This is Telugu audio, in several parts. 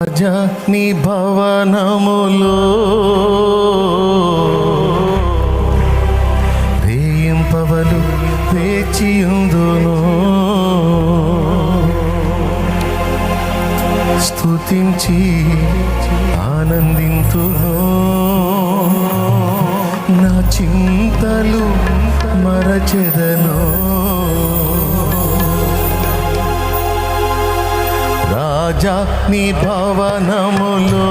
రాజా నీ భవనములో వేయింపవలు వేచియుందును. స్థుతించి ఆనందింతు నా చింతలు మరచెదను. రాజా నీ భవనములో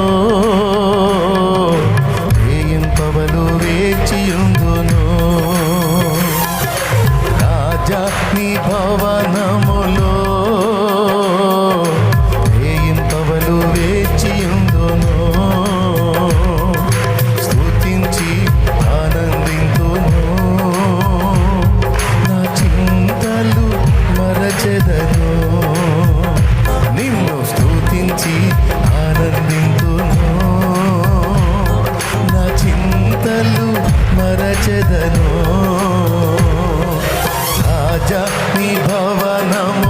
నిజ నిభవనము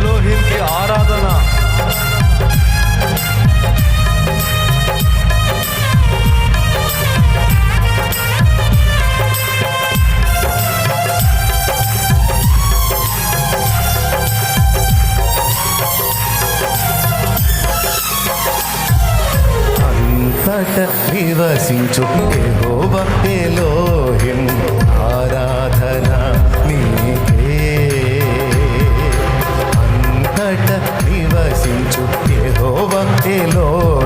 ఎలోహింకి ఆరాధన. అంతట నివసించు ఎహోబ ఎలోహిం. এলো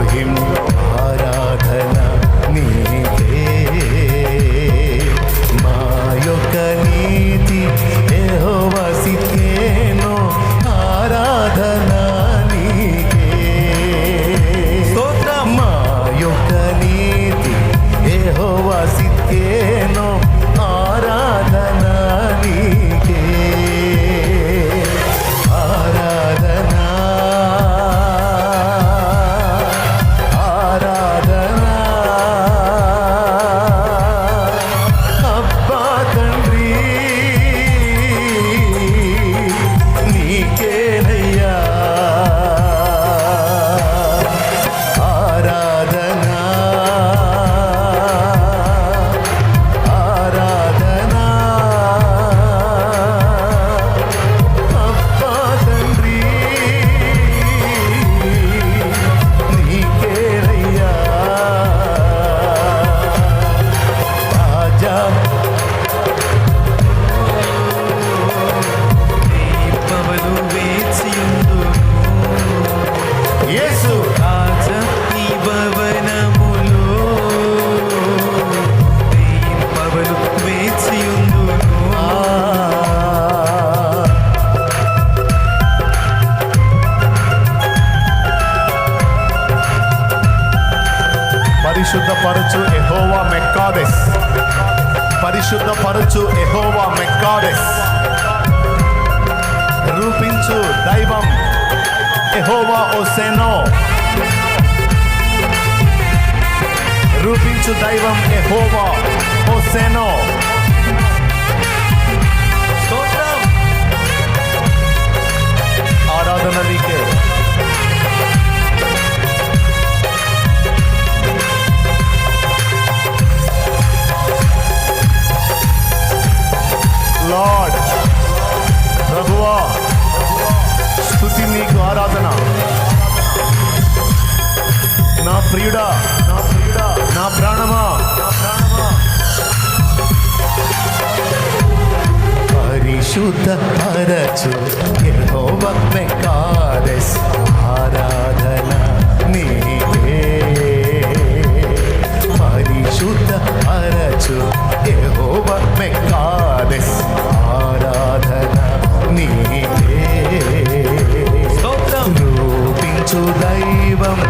పరిశుద్ధపరచు ఎహోవా మెక్కాడెస్. రూపించు దైవం ఎహోవా ఓసెనో. రూపించు దైవం ఎహోవా ఓసెనో. ఆరాధన నీకే శుద్ధపరచు యహోవే కారస్ ఆరాధన నీవే పరిశుద్ధపరచు యహోవే కారస్ ఆరాధన నీవే రూపించు దైవం